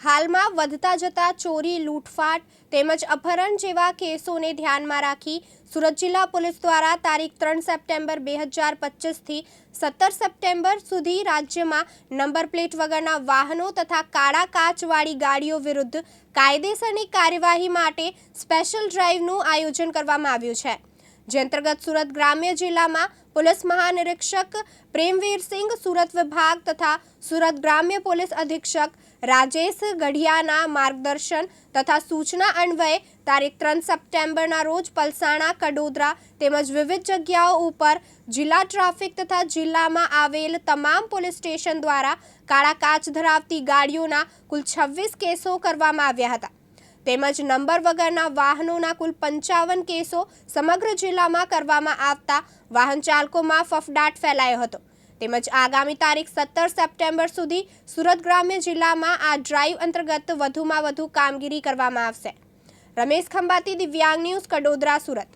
હાલમાં વધતા જતા ચોરી, લૂંટફાટ તેમજ અપહરણ જેવા કેસોને ધ્યાનમાં રાખી સુરત જિલ્લા પોલીસ દ્વારા તારીખ ત્રણ સપ્ટેમ્બર બે હજાર પચીસથી સત્તર સપ્ટેમ્બર સુધી રાજ્યમાં નંબર પ્લેટ વગરના વાહનો તથા કાળા કાચવાળી ગાડીઓ વિરુદ્ધ કાયદેસરની કાર્યવાહી માટે સ્પેશિયલ ડ્રાઈવનું આયોજન કરવામાં આવ્યું છે. જે અંતર્ગત સુરત ગ્રામ્ય જિલ્લામાં પોલીસ મહાનિરીક્ષક પ્રેમવીરસિંહ સુરત વિભાગ તથા સુરત ગ્રામ્ય પોલીસ અધિક્ષક રાજેશ ગઢિયાના માર્ગદર્શન તથા સૂચના અન્વયે તારીખ ત્રણ સપ્ટેમ્બરના રોજ પલસાણા કડોદરા તેમજ વિવિધ જગ્યાઓ ઉપર જિલ્લા ટ્રાફિક તથા જિલ્લામાં આવેલ તમામ પોલીસ સ્ટેશન દ્વારા કાળા કાચ ધરાવતી ગાડીઓના કુલ છવ્વીસ કેસો કરવામાં આવ્યા હતા તેમજ નંબર વગરના વાહનોના કુલ પંચાવન કેસો સમગ્ર જિલ્લામાં કરવામાં આવતા વાહન ચાલકોમાં ફફડાટ ફેલાયો હતો. તેમજ આગામી તારીખ સત્તર સપ્ટેમ્બર સુધી સુરત ગ્રામ્ય જિલ્લામાં આ ડ્રાઈવ અંતર્ગત વધુમાં વધુ કામગીરી કરવામાં આવશે. રમેશ ખંભાતી, દિવ્યાંગ ન્યૂઝ, કડોદરા, સુરત.